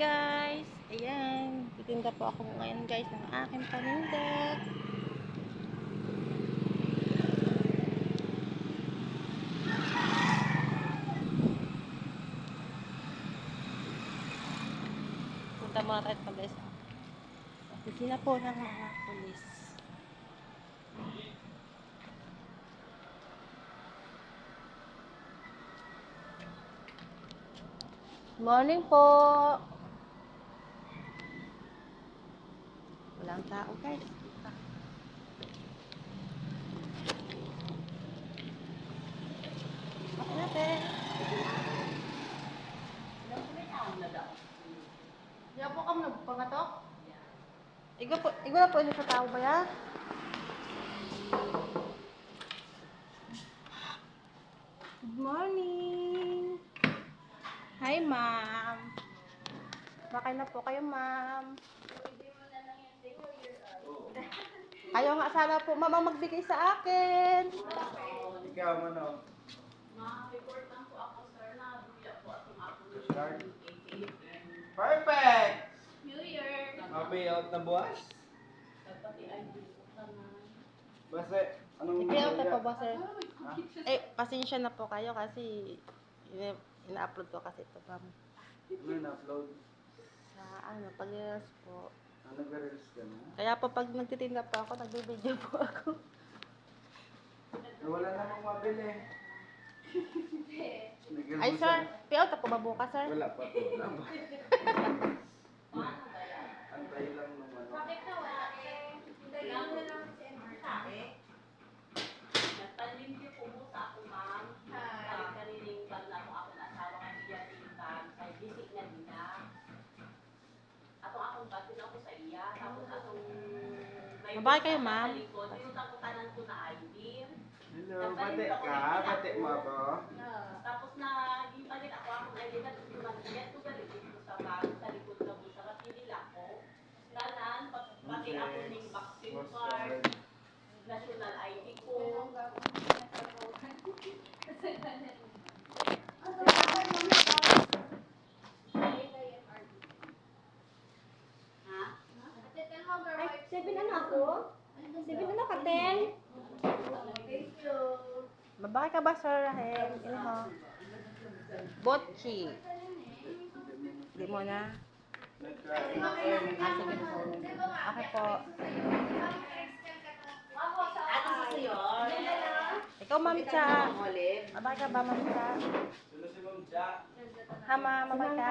guys! Ayan, titinda po ako ngayon guys ng aking paninda. Punta muna tayo pa guys. Opisina po ng mga polis. Morning po! Walang tao guys. Natin. Di po kami nagpangatok? Igo po, igo na po ini sa tao ba ya? Good morning! Hi, ma'am. Bakay na po kayo, ma'am. Ayaw nga sana po, ma'am, ang magbigay sa akin. Ikaw mo no? Start. Perfect! New Year! Mapayout na buwas? Basta, anong I-payout na po ba, sir? Eh, pasensya na po kayo kasi ina- ina-upload ko kasi ito. Ano na-upload? Sa ano, pag po. Ano nag-release ka na? Kaya po pag nagtitinda po ako, nagbibideo po ako. Eh, Wala namang mabili. Nag-release Ay, sir, na- payout ako ba bukas, sir? Wala pa po. Wala pa. Mabahay kayo, ma'am. Sa likod. Tinutang ko na ID. Hello, bate ka? Bate mo ako? Tapos na gipalit ako akong ID na gusto nagayat ko galit dito sa bag. Sa likod na bulsa. At pinila ko. Tanan, pat- pati ako ning vaccine card. National ID ko. Ha? Ay, seven ano ako? Seven ano ka, ten? Thank you. Babae ka ba, sir Rahel? Ano ho? Botchi. Hindi mo na. Ah, sige po. Okay po. Ano sa iyo? Ikaw, Ma'am Cha. Babae ka ba, Ma'am Cha? Ha, ma'am. Babae ka?